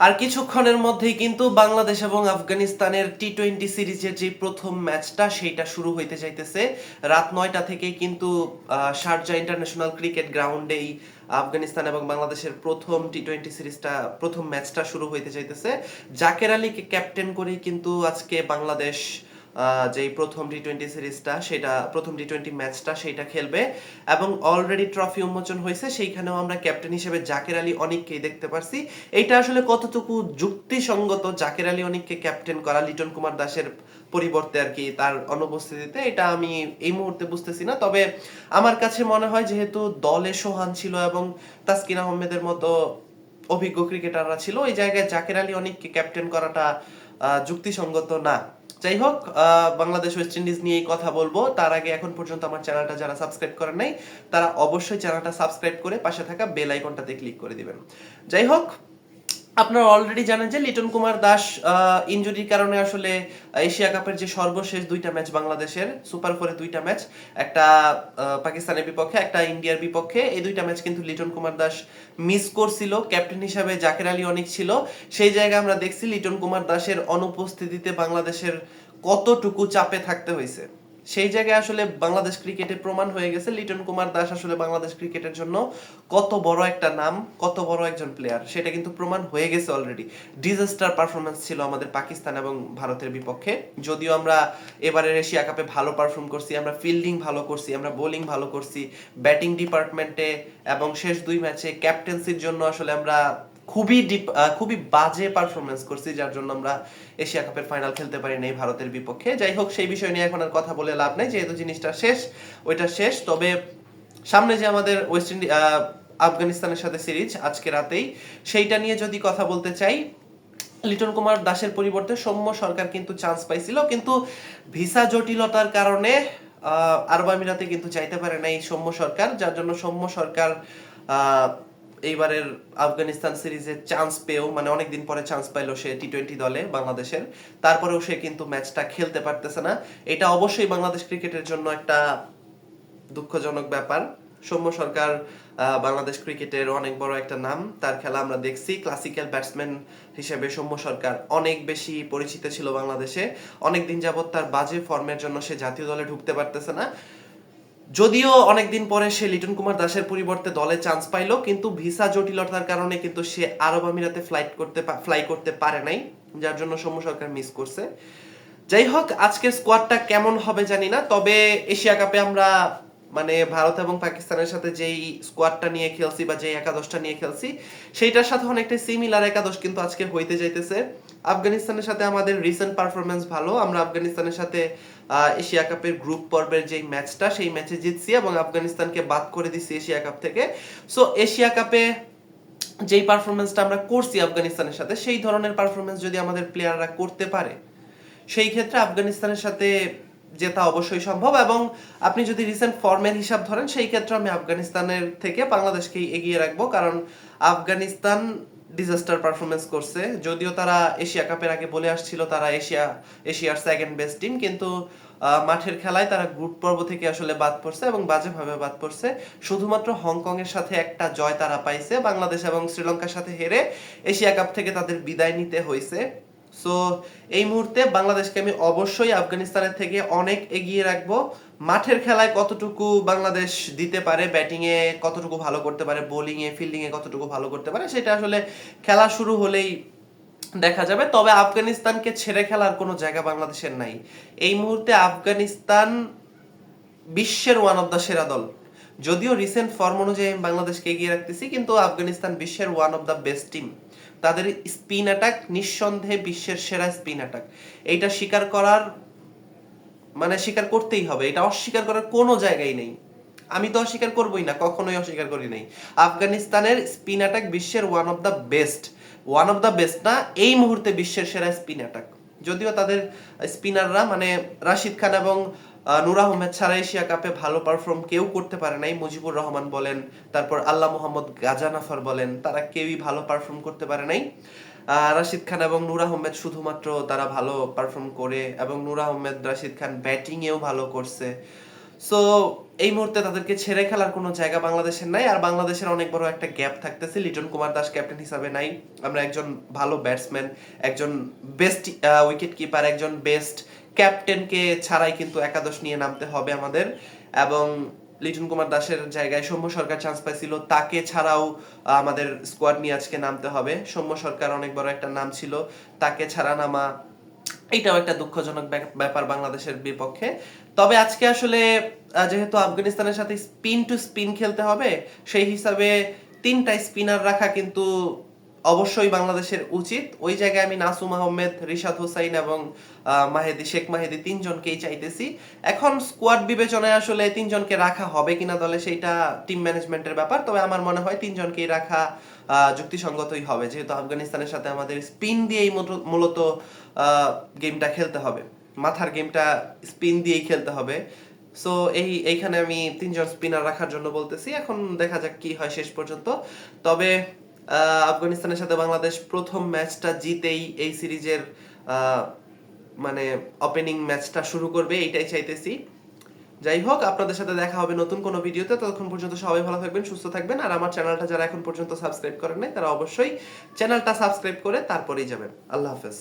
আর কিছুক্ষণের মধ্যেই কিন্তু বাংলাদেশ এবং আফগানিস্তানের টি টোয়েন্টি সিরিজের যে প্রথম ম্যাচটা, সেইটা শুরু হইতে যাইতেছে। রাত নয়টা থেকে কিন্তু শারজা ইন্টারন্যাশনাল ক্রিকেট গ্রাউন্ডেই আফগানিস্তান এবং বাংলাদেশের প্রথম টি টোয়েন্টি সিরিজটা, প্রথম ম্যাচটা শুরু হইতে যাইতেছে। জাকের আলীকে ক্যাপ্টেন করেই কিন্তু আজকে বাংলাদেশ যেই প্রথম টি টোয়েন্টি সিরিজটা, সেটা, প্রথম টি টোয়েন্টি ম্যাচটা, সেইটা খেলবে। এবং অলরেডি ট্রফি উন্মোচন হয়েছে, সেইখানেও আমরা ক্যাপ্টেন হিসেবে জাকের আলী অনেককেই দেখতে পারছি। এইটা আসলে কতটুকু যুক্তিসঙ্গত জাকের আলী অনেককে ক্যাপ্টেন করা, লিটন কুমার দাসের পরিবর্তে আর কি তার অনুপস্থিতিতে, এটা আমি এই মুহূর্তে বুঝতেছি না। তবে আমার কাছে মনে হয়, যেহেতু দলে সোহান ছিল এবং তাসকিন আহমেদের মতো অভিজ্ঞ ক্রিকেটাররা ছিল, ওই জায়গায় জাকের আলী অনেককে ক্যাপ্টেন করাটা যুক্তিসঙ্গত না। যাই হোক বাংলাদেশ ওয়েস্ট ইন্ডিজ নিয়েই কথা বলব। তার আগে এখন পর্যন্ত আমার চ্যানেলটা যারা সাবস্ক্রাইব করেন নাই, তারা অবশ্যই চ্যানেলটা সাবস্ক্রাইব করে পাশে থাকা বেল আইকনটাতে ক্লিক করে দিবেন। যাই হোক আপনারা অলরেডি জানেন যে লিটন কুমার দাস ইনজুরির কারণে আসলে এশিয়া কাপের যে সর্বশেষ দুইটা ম্যাচ বাংলাদেশের সুপার ফোরে দুইটা ম্যাচ একটা পাকিস্তানের বিপক্ষে, একটা ইন্ডিয়ার বিপক্ষে, এই দুইটা ম্যাচ কিন্তু লিটন কুমার দাস মিস করছিল। ক্যাপ্টেন হিসাবে জাকের আলী অনেক ছিল। সেই জায়গায় আমরা দেখছি লিটন কুমার দাসের অনুপস্থিতিতে বাংলাদেশের কতটুকু চাপে থাকতে হয়েছে। সেই জায়গায় আসলে বাংলাদেশ ক্রিকেটে প্রমাণ হয়ে গেছে। লিটন কুমার দাস আসলে বাংলাদেশ ক্রিকেটের জন্য কত বড় একটা নাম, কত বড় একজন প্লেয়ার সেটা কিন্তু প্রমাণ হয়ে গেছে অলরেডি ডিজাস্টার পারফরমেন্স ছিল আমাদের পাকিস্তান এবং ভারতের বিপক্ষে। যদিও আমরা এবারের এশিয়া কাপে ভালো পারফর্ম করছি, আমরা ফিল্ডিং ভালো করছি, আমরা বোলিং ভালো করছি ব্যাটিং ডিপার্টমেন্টে এবং শেষ দুই ম্যাচে ক্যাপ্টেন্সির জন্য আসলে আমরা খুবই ডিপ খুবই বাজে পারফরমেন্স করছি যার জন্য আমরা এশিয়া কাপের ফাইনাল খেলতে পারি নাই ভারতের বিপক্ষে। যাই হোক সেই বিষয় নিয়ে এখন আর কথা বলে লাভ নেই যেহেতু জিনিসটা শেষ ওইটা শেষ। তবে সামনে যে আমাদের ওয়েস্ট ইন্ডি আফগানিস্তানের সাথে সিরিজ আজকে রাতেই সেইটা নিয়ে যদি কথা বলতে চাই লিটন কুমার দাসের পরিবর্তে সৌম্য সরকার কিন্তু চান্স পাইছিল কিন্তু ভিসা জটিলতার কারণে আহ, আরব আমিরাতে কিন্তু চাইতে পারে নাই সৌম্য সরকার যার জন্য সৌম্য সরকার এইবারের আফগানিস্তান সিরিজে চান্স পেয়েও মানে অনেকদিন পরে চান্স পাইলো সে টি টোয়েন্টি দলে বাংলাদেশের। তারপরেও সে কিন্তু ম্যাচটা খেলতে পারতেছে না। এটা অবশ্যই বাংলাদেশ ক্রিকেটের জন্য একটা দুঃখজনক ব্যাপার। সৌম্য সরকার বাংলাদেশ ক্রিকেটের অনেক বড় একটা নাম। তার খেলা আমরা দেখছি ক্লাসিক্যাল ব্যাটসম্যান হিসেবে সৌম্য সরকার অনেক বেশি পরিচিত ছিল বাংলাদেশে। অনেক দিন যাবত তার বাজে ফর্মের জন্য সে জাতীয় দলে ঢুকতে পারতেছে না। যদিও অনেকদিন পরে সে লিটন কুমার দাসের পরিবর্তে দলে চান্স পাইল, কিন্তু ভিসা জটিলতার কারণে কিন্তু সে আরব আমিরাতে ফ্লাইট করতে ফ্লাই করতে পারে নাই, যার জন্য সৌম্য সরকার মিস করছে। যাই হোক, আজকের স্কোয়াডটা কেমন হবে জানি না, তবে এশিয়া কাপে আমরা মানে ভারত এবং পাকিস্তানের সাথে যেই স্কোয়াডটা নিয়ে খেলছি বা যেই একাদশটা নিয়ে খেলছি, সেইটার সাথে অনেকটা সিমিলার একাদশ কিন্তু আজকে হইতে যাইতেছে। আফগানিস্তানের সাথে আমাদের রিসেন্ট পারফরমেন্স ভালো। আমরা আফগানিস্তানের সাথে এশিয়া কাপের গ্রুপ পর্বের যেই ম্যাচটা সেই ম্যাচে জিতছি এবং আফগানিস্তানকে বাদ করে দিচ্ছি এশিয়া কাপ থেকে। সো এশিয়া কাপে যেই পারফরমেন্সটা আমরা করছি আফগানিস্তানের সাথে, সেই ধরনের পারফরমেন্স যদি আমাদের প্লেয়াররা করতে পারে, সেই ক্ষেত্রে আফগানিস্তানের সাথে জেতা অবশ্যই সম্ভব এবং আপনি যদি রিসেন্ট ফর্মের হিসাব ধরেন, সেই ক্ষেত্রে আমি আফগানিস্তানের থেকে বাংলাদেশকেই এগিয়ে রাখব। কারণ আফগানিস্তান ডিজাস্টার পারফরমেন্স করছে। যদিও তারা এশিয়া কাপের আগে বলে আসছিল, তারা এশিয়া, এশিয়ার সেকেন্ড বেস্ট টিম কিন্তু মাঠের খেলায় তারা গ্রুপ পর্ব থেকে আসলে বাদ পড়ছে এবং বাজেভাবে বাদ পড়ছে। শুধুমাত্র হংকং এর সাথে একটা জয় তারা পাইছে। বাংলাদেশ এবং শ্রীলঙ্কার সাথে হেরে এশিয়া কাপ থেকে তাদের বিদায় নিতে হয়েছে সো এই মুহূর্তে বাংলাদেশকে আমি অবশ্যই আফগানিস্তানের থেকে অনেক এগিয়ে রাখব। মাঠের খেলায় কতটুকু বাংলাদেশ দিতে পারে ব্যাটিং এ কতটুকু ভালো করতে পারে বোলিং এ ফিল্ডিং এ কতটুকু ভালো করতে পারে, সেটা আসলে খেলা শুরু হলেই দেখা যাবে। তবে আফগানিস্তানকে ছেড়ে খেলার কোনো জায়গা বাংলাদেশের নাই। এই মুহূর্তে আফগানিস্তান বিশ্বের ওয়ান অফ দ্য সেরা দল। যদিও রিসেন্ট ফর্ম অনুযায়ী আমি বাংলাদেশকে এগিয়ে রাখতেছি, কিন্তু আফগানিস্তান বিশ্বের one of the best team তাদের স্পিন অ্যাটাক, নিঃসন্দেহে বিশ্বের সেরা স্পিন অ্যাটাক। এইটা স্বীকার করার মানে স্বীকার করতেই হবে। এটা অস্বীকার করার কোনো জায়গাই নেই। আমি তো অস্বীকার করবোই না, কখনোই অস্বীকার করি নাই। আফগানিস্তানের স্পিন অ্যাটাক বিশ্বের one of the best one of the best না, এই মুহূর্তে বিশ্বের সেরা স্পিন অ্যাটাক। যদিও তাদের স্পিনাররা মানে রাশিদ খান এবং নূর আহমেদ ছাড়া এশিয়া কাপে ভালো পারফর্ম কেউ করতে পারে নাই। মুজিবুর রহমান বলেন, তারপর আল্লাহ মোহাম্মদ গাজানাফার বলেন, তারা কেউই ভালো পারফর্ম করতে পারে নাই। রাশিদ খান এবং নূর আহমেদ শুধুমাত্র তারা ভালো পারফর্ম করে এবং নূর আহমেদ, রাশিদ খান ব্যাটিংয়েও ভালো করছে। সো এই মুহূর্তে তাদেরকে ছেড়ে খেলার কোনো জায়গা বাংলাদেশের নাই, আর বাংলাদেশের অনেক বড় একটা গ্যাপ থাকতেছে। লিটন কুমার দাস ক্যাপ্টেন হিসাবে নাই। আমরা একজন ভালো ব্যাটসম্যান একজন বেস্ট উইকেট কিপার একজন বেস্ট ক্যাপ্টেনকে ছাড়াই কিন্তু একাদশ নিয়ে নামতে হবে আমাদের। এবং লিটন কুমার দাসের জায়গায় সৌম্য সরকার চান্স পাইছিল, তাকে ছাড়াও আমাদের স্কোয়াড নিয়ে আজকে নামতে হবে। সৌম্য সরকার অনেক বড় একটা নাম ছিল, তাকে ছাড়া নামা, এটাও একটা দুঃখজনক ব্যাপ- ব্যাপার বাংলাদেশের বিপক্ষে। তবে আজকে আসলে যেহেতু আফগানিস্তানের সাথে স্পিন টু স্পিন খেলতে হবে, সেই হিসাবে তিনটা স্পিনার রাখা কিন্তু অবশ্যই বাংলাদেশের উচিত। ওই জায়গায় আমি নাসুম আহমেদ, রিশাদ হোসাইন এবং মাহেদি, শেখ মাহেদি তিনজনকেই চাইতেছি। এখন স্কোয়াড বিবেচনায় আসলে তিনজনকে রাখা হবে কিনা দলে সেইটা টিম ম্যানেজমেন্টের ব্যাপার, তবে আমার মনে হয় তিনজনকেই রাখা যুক্তিসঙ্গতই হবে। যেহেতু আফগানিস্তানের সাথে আমাদের স্পিন দিয়েই মূলত- গেমটা খেলতে হবে। মাথার গেমটা স্পিন দিয়েই খেলতে হবে। সো এই, এইখানে আমি তিনজন স্পিনার রাখার জন্য বলতেছি। এখন দেখা যাক কি হয় শেষ পর্যন্ত। তবে আফগানিস্তানের সাথে বাংলাদেশ প্রথম ম্যাচটা জিতেই এই সিরিজের মানে ওপেনিং ম্যাচটা শুরু করবে, এইটাই চাইতেছি। যাই হোক, আপনাদের সাথে দেখা হবে নতুন কোনো ভিডিওতে। ততক্ষণ পর্যন্ত সবাই ভালো থাকবেন, সুস্থ থাকবেন। আর আমার চ্যানেলটা যারা এখন পর্যন্ত সাবস্ক্রাইব করেন নাই, তারা অবশ্যই চ্যানেলটা সাবস্ক্রাইব করে তারপরেই যাবেন। আল্লাহ হাফেজ।